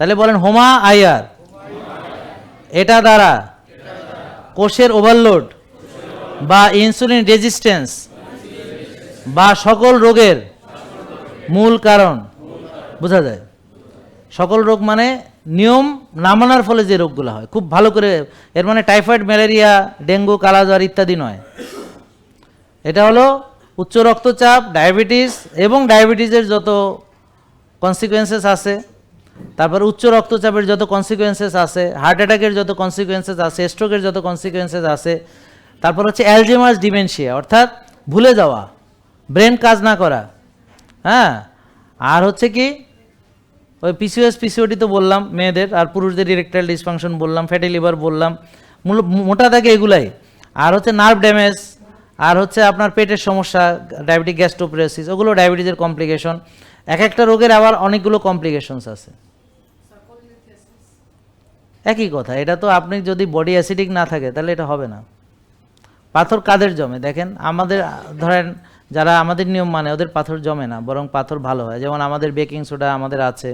তাহলে বলেন হোমা আইয়ার এটা দ্বারা কোষের ওভারলোড বা ইনসুলিন রেজিস্ট্যান্স বা সকল রোগের মূল কারণ। বোঝা যায়? সকল রোগ মানে নিয়ম না মানার ফলে যে রোগগুলো হয়। খুব ভালো করে, এর মানে টাইফয়েড, ম্যালেরিয়া, ডেঙ্গু, কালাজ্বর ইত্যাদি নয়। এটা হলো উচ্চ রক্তচাপ, ডায়াবেটিস এবং ডায়াবেটিসের যত কনসিকুয়েন্সেস আছে তারপর উচ্চ রক্তচাপের যত কনসিকুয়েন্সেস আছে হার্ট অ্যাটাকের যত কনসিকুয়েন্সেস আছে স্ট্রোকের যত কনসিকুয়েন্সেস আছে, তারপর হচ্ছে অ্যালজেমার্স ডিমেনশিয়া অর্থাৎ ভুলে যাওয়া ব্রেন কাজ না করা হ্যাঁ? আর হচ্ছে কি, ওই পিসিওএস পিসিওডি তো বললাম, মেয়েদের, আর পুরুষদের ইরেকটাইল ডিসফাংশন বললাম ফ্যাটি লিভার বললাম মোটা থাকে এগুলাই। আর হচ্ছে নার্ভ ড্যামেজ আর হচ্ছে আপনার পেটের সমস্যা ডায়াবেটিক গ্যাস্ট্রোপ্রেসিস ওগুলো ডায়াবেটিসের কমপ্লিকেশন এক একটা রোগের আবার অনেকগুলো কমপ্লিকেশনস আছে। একই কথা, এটা তো আপনি যদি বডি অ্যাসিডিক না থাকে, তাহলে এটা হবে না। পাথর কাদের জমে? দেখেন, আমাদের, ধরেন, যারা আমাদের নিয়ম মানে ওদের পাথর জমে না, বরং পাথর ভালো হয়। যেমন আমাদের বেকিং সোডা আমাদের আছে,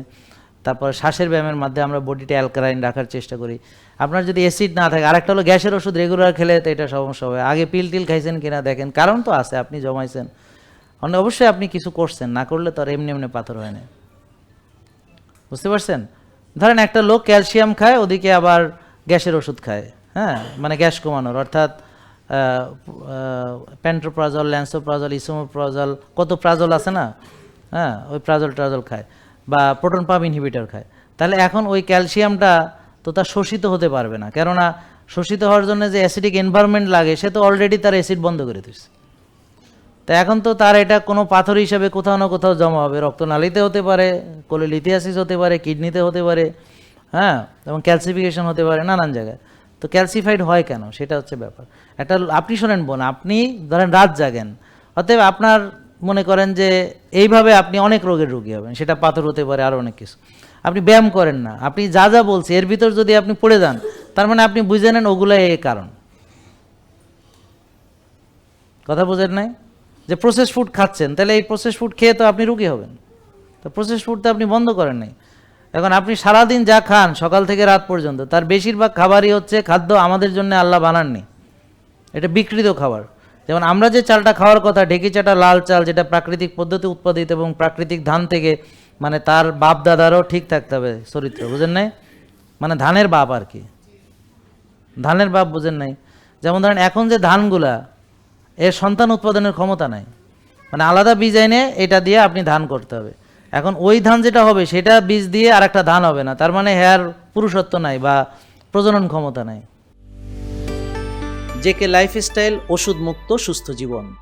তারপর শ্বাসের ব্যায়ামের মাধ্যমে আমরা বডিটা অ্যালকালাইন রাখার চেষ্টা করি। আপনার যদি অ্যাসিড না থাকে, আরেকটা হলো গ্যাসের ওষুধ রেগুলার খেলে তো এটা সমস্যা হবে। আগে পিল টিল খাইছেন কিনা দেখেন, কারণ তো আছে, আপনি জমাইছেন। মানে অবশ্যই আপনি কিছু করছেন, না করলে তো আর এমনি এমনি পাথর হয় না। বুঝতে পারছেন? ধরেন একটা লোক ক্যালসিয়াম খায়, ওদিকে আবার গ্যাসের ওষুধ খায়। হ্যাঁ? মানে গ্যাস কমানোর। অর্থাৎ প্যান্ট্রোপ্রাজল ল্যান্সোপ্রাজল ইসোমোপ্রাজল কত প্রাজল আছে না? হ্যাঁ? ওই প্রাজল ট্রাজল খায় বা প্রোটন পাম্প ইনহিবিটর খায়। তাহলে এখন ওই ক্যালসিয়ামটা তো তার শোষিত হতে পারবে না। কেননা, শোষিত হওয়ার জন্য যে অ্যাসিডিক এনভায়রনমেন্ট লাগে, সে তো অলরেডি তার অ্যাসিড বন্ধ করে দিচ্ছে তা এখন তো তার এটা কোনো পাথর হিসাবে কোথাও না কোথাও জমা হবে। রক্তনালীতে হতে পারে, কোলিলিথিয়াসিস হতে পারে, কিডনিতে হতে পারে হ্যাঁ এবং ক্যালসিফিকেশন হতে পারে নানান জায়গায়। তো ক্যালসিফাইড হয় কেন? সেটা হচ্ছে ব্যাপার। একটা আপনি শোনেন বোন, আপনি ধরেন রাত জাগেন, অতএব আপনার মনে করেন যে এইভাবে আপনি অনেক রোগের রোগী হবেন, সেটা পাথর হতে পারে আরও অনেক কিছু। আপনি ব্যায়াম করেন না, আপনি যা যা বলছি, এর ভিতর যদি আপনি পড়ে যান, তার মানে আপনি বুঝে নেন ওগুলাই এই কারণ। কথা বোঝেন নাই? যে প্রসেস ফুড খাচ্ছেন, তাহলে এই প্রসেস ফুড খেয়ে তো আপনি রুগী হবেন। তো প্রসেস ফুড তো আপনি বন্ধ করেন নাই। এখন আপনি সারাদিন যা খান, সকাল থেকে রাত পর্যন্ত, তার বেশিরভাগ খাবারই হচ্ছে খাদ্য আমাদের জন্য আল্লাহ বানাননি। এটা বিকৃত খাবার। যেমন আমরা যে চালটা খাওয়ার কথা, ঢেকি চাটা, লাল চাল, যেটা প্রাকৃতিক পদ্ধতি উৎপাদিত এবং প্রাকৃতিক ধান থেকে মানে তার বাপ দাদারও ঠিক থাকতে হবে চরিত্র, বুঝেন নাই? মানে ধানের বাপ আর কি। ধানের বাপ বুঝেন নাই? যেমন ধরেন এখন যে ধানগুলা এর সন্তান উৎপাদনের ক্ষমতা নাই। মানে আলাদা বীজ এনে এটা দিয়ে আপনি ধান করতে হবে। এখন ওই ধান যেটা হবে, সেটা বীজ দিয়ে আর একটা ধান হবে না। তার মানে হেয়ার পুরুষত্ব নাই বা প্রজনন ক্ষমতা নাই। জেকে লাইফস্টাইল ওষুধ মুক্ত সুস্থ জীবন।